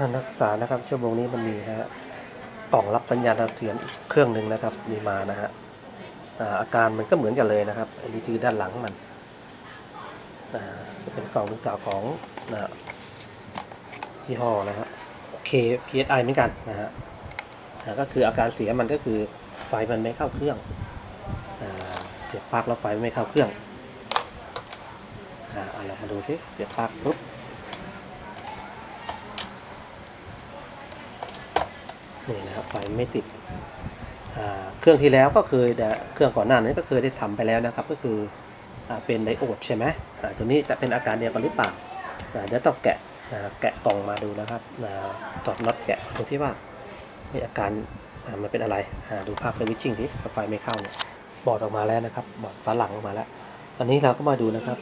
่านักศึกษานะครับชั่วโมงนี้มันมีนะฮะกล่องรับสัญญาณดาวเทียมอีกเครื่องหนึ่งนะครับมีมานะฮะอาการมันก็เหมือนกันเลยนะครับ อันนี้คือด้านหลังมันจะเป็นกล่องเป็นกล่าวของนะยี่ห้อนะฮะ K PSI เหมือนกันนะฮะอ่ก็คืออาการเสียมันก็คือไฟมันไม่เข้าเครื่องเสียบปลั๊กแล้วไฟไม่เข้าเครื่องอ่าเรามาดูซิเสียบปลั๊กปุ๊บ นี่นะครับ ไฟไม่ติดเครื่องที่แล้วก็เคยเครื่องก่อนหน้านั้ก็เคยได้ทำไปแล้วนะครับ ก็คืออเป็นไดโอดใช่ไหมตัวนี้จะเป็นอาการเดียวกันหรือเปล่าเดี๋ยวต้องแกะแกะกล่องมาดูนะครับนะถอดน็อตแกะดูที่ว่ามีอาการมันเป็นอะไรดูภาพสวิตชิ่งที่ไฟไม่เข้าเนี่ยบอดออกมาแล้วนะครับบอดฝาหลังออกมาแล้วตอนนี้เราก็มาดูนะครับ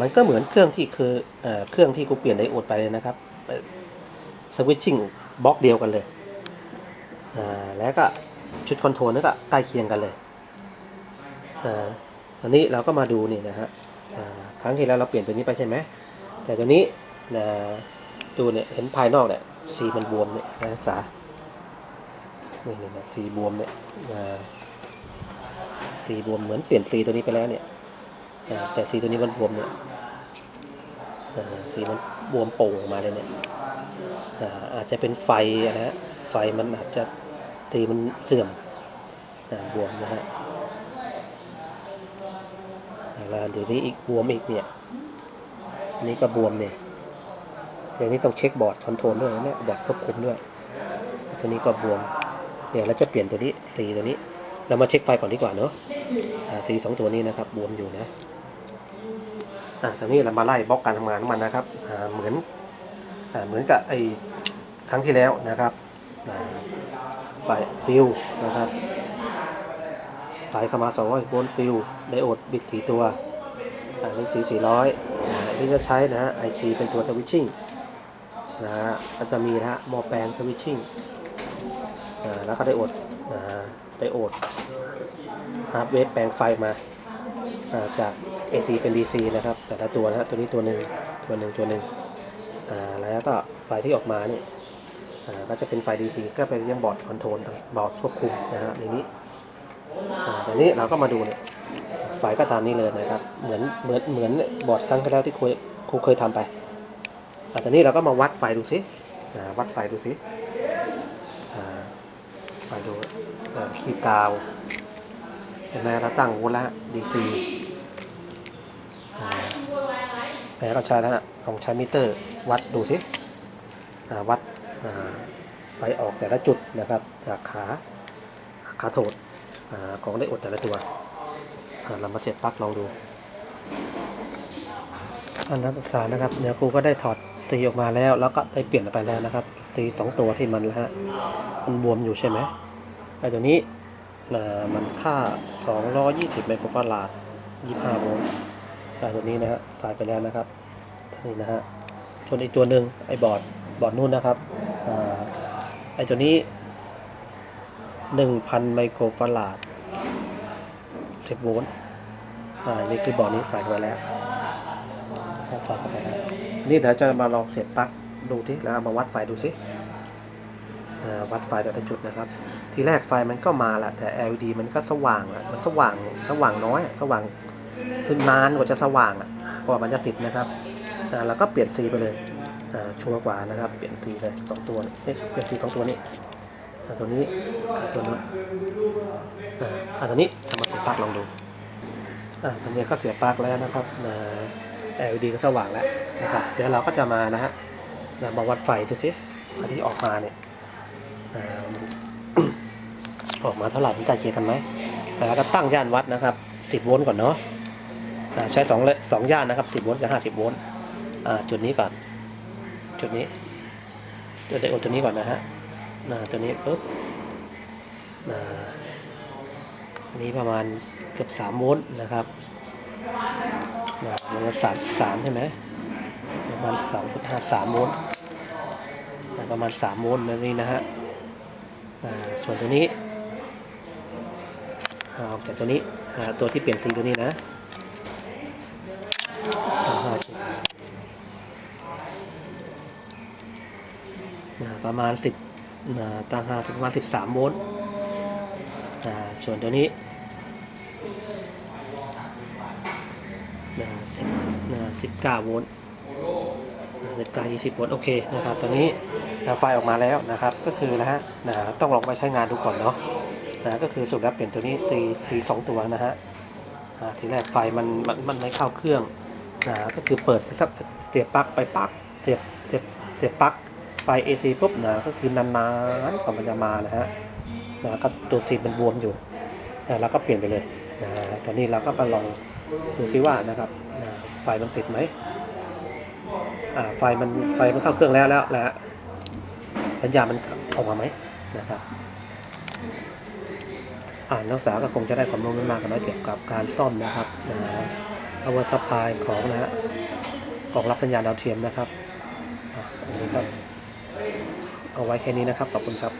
มันก็เหมือนเครื่องที่คือเอ่อเครื่องที่กูเปลี่ยนไดโอดไปเลยนะครับสวิตชิ่งบล็อกเดียวกันเลย แล้วก็ชุดคอนโทรลนี่ก็ใกล้เคียงกันเลยอันนี้เราก็มาดูนี่นะฮะครั้งที่แล้วเราเปลี่ยนตัวนี้ไปใช่ไหมแต่ตัวนี้นะดูเนี่ยเห็นภายนอกเนี่ยสีมันบวมเนี่ยนะศึกษานี่นี่นะสีบวมเนี่ยสีบวมเหมือนเปลี่ยนสีตัวนี้ไปแล้วเนี่ยแต่สีตัวนี้มันบวมเนี่ยสีมันบวมโป่งออกมาเลยเนี่ยอาจจะเป็นไฟนะฮะไฟมันอาจจะ สีมันเสื่อมอ่าบวมนะฮะแล้วเดี๋ยวนี้อีกบวมอีกเนี่ยอันนี้ก็บวมเนี่ยเดี๋ยวนี้ต้องเช็คบอร์ดคอนโทรลด้วยนะเนี่ยบอร์ดควบคุมด้วย ตัวนี้ก็บวม เดี๋ยวเราจะเปลี่ยนตัวนี้สีตัวนี้ เรามาเช็คไฟก่อนดีกว่าเนาะสีสองตัวนี้นะครับบวมอยู่นะอ่าตอนนี้เรามาไล่บล็อกการทำงานของมันนะครับอ่าเหมือนอ่าเหมือนกับไอ้ครั้งที่แล้วนะครับอ่า ไฟฟิวนะครับไฟเข้ามา 200โวลต์ฟิวไดโอดบิดสีตัวอันนี้สี400อ่าอันนี้จะใช้นะฮะ IC เป็นตัวสวิตชิ่งนะฮะก็จะมีนะฮะหม้อแปลงสวิตชิ่งอ่าแล้วก็ไดโอดนะไดโอดฮาร์ดเวฟแปลงไฟมาอ่าจาก AC เป็น DC นะครับ แต่ละตัวนะฮะตัวนี้ตัวหนึ่งตัวหนึ่งตัวหนึ่งอ่าแล้วก็ไฟที่ออกมาเนี่ย ก็จะเป็นไฟ DC ก็เป็นยังบอร์ดคอนโทรลบอร์ดควบคุมนะฮะในนี้แต่นี้เราก็มาดูเนี่ยไฟก็ตามนี้เลยนะครับ เหมือนเหมือนเหมือนบอร์ดครั้งที่แล้วที่ครูครูเคยทำไปตอนนี้เราก็มาวัดไฟดูสิวัดไฟดูสิไฟดูขีดกาวเห็นไหมเราตั้งวลต์ละ DC แล้วก็ใช้แล้วนะลองใช้มิเตอร์ วัดดูสิวัด ไฟออกแต่ละจุดนะครับ จากขาขาโถดอของได้อดแต่ละตัวเรามาเสียบปลั๊กลองดู อันนักศึกษานะครับเดี๋ยวครูก็ได้ถอดสีออกมาแล้ว แล้วก็ได้เปลี่ยนไปแล้วนะครับสีสองตัวที่มันละฮะมันบวมอยู่ใช่ไหมไอ้ตัวนี้มันค่า 220 ไมโครฟาราด 25 โวลต์อ่าตัวนี้นะฮะสายไปแล้วนะครับตัวนี้นะฮะส่วนอีกตัวหนึ่งไอ้บอร์ดบอร์ดนู่นนะครับ ไอ้ตัวนี้หนึ่งพันไมโครฟาราดสิบโวลต์อ่า นี่คือบอร์ดนี้ใส่เข้าไปแล้วใส่เข้าไปแล้ว นี่เดี๋ยวจะมาลองเสียบปลั๊กดูที่แล้วมาวัดไฟดูสิวัดไฟแต่ละจุดนะครับ ทีแรกไฟมันก็มาแหละแต่ LED มันก็สว่างอะมันสว่างสว่างน้อยสว่างคือนานกว่าจะสว่างอะกว่ามันจะติดนะครับแล้วก็เปลี่ยนสีไปเลย ชัวร์กว่านะครับ เปลี่ยนสีเลยสองตัวนี่เอ๊ะเปลี่ยนสีสองตัวนี้อ่ตัวนี้ตัวนี้อ่าอ่าตัวนี้ทำมาเสียบปลั๊กลองดูอ่าตัวนี้ก็เสียบปลั๊กแล้วนะครับอ่า LED ก็สว่างแล้วนะครับเดี๋ยวเราก็จะมานะฮะมาวัดไฟดูสิอันที่ออกมาเนี่ยออกมาเท่าไหร่มันใกล้เคียกันไหมแล้วก็ตั้งย่านวัดนะครับ 10 โวลต์ก่อนเนาะใช้สองเลสองย่านนะครับสิบโวลต์กับห้าสิบโวลต์อ่าจุดนี้ก่อน จุดนี้จุดไดโอดตัวนี้ก่อนนะฮะอ่าตัวนี้ปุ๊บอ่าอันนี้ประมาณเกือบสามโวลต์นะครับอ่าประมาณสามสามใช่ไหมประมาณสามจุดห้าสามโวลต์ประมาณสามโวลต์แบบนี้นะฮะส่วนตัวนี้อ่าอกจากตัวนี้ตัวที่เปลี่ยนสีตัวนี้นะ ห้าสิบ นะ ประมาณ 10นะต่างหากประมาณ 13 โวลต์นะส่วนตัวนี้นะ10นะ19โวลต์สิบเก้ายี่สิบโวลต์โอเคนะครับตัวนี้นะไฟออกมาแล้วนะครับก็คือนะฮะนะต้องลองไปใช้งานดูก่อนเนาะนะก็คือสุดแล้วเปลี่ยนตัวนี้ C C สองตัวนะฮะทีแรกไฟมันมันมันไม่เข้าเครื่องนะก็คือเปิดสักเสียบปลั๊กไปปลั๊กเสียบเสียบเสียบปลั๊ก ไฟ AC ปุ๊บนะก็คือนานๆกว่ามันจะมานะฮะนะก็ตัวซีมันบวมอยู่นะเราก็เปลี่ยนไปเลยนะตอนนี้เราก็มาลองดูซิว่านะครับนะไฟมันติดไหมอ่าไฟมันไฟมันเข้าเครื่องแล้วแล้วนะฮะสัญญาณมันออกมาไหมนะครับอ่านักศึกษาก็คงจะได้ความรู้ไม่มากก็น้อยเกี่ยวกับการซ่อมนะครับนะเอาวัสปายของนะฮะของรับสัญญาณดาวเทียมนะครับอะอันนี้ครับ เอาไว้แค่นี้นะครับ ขอบคุณครับ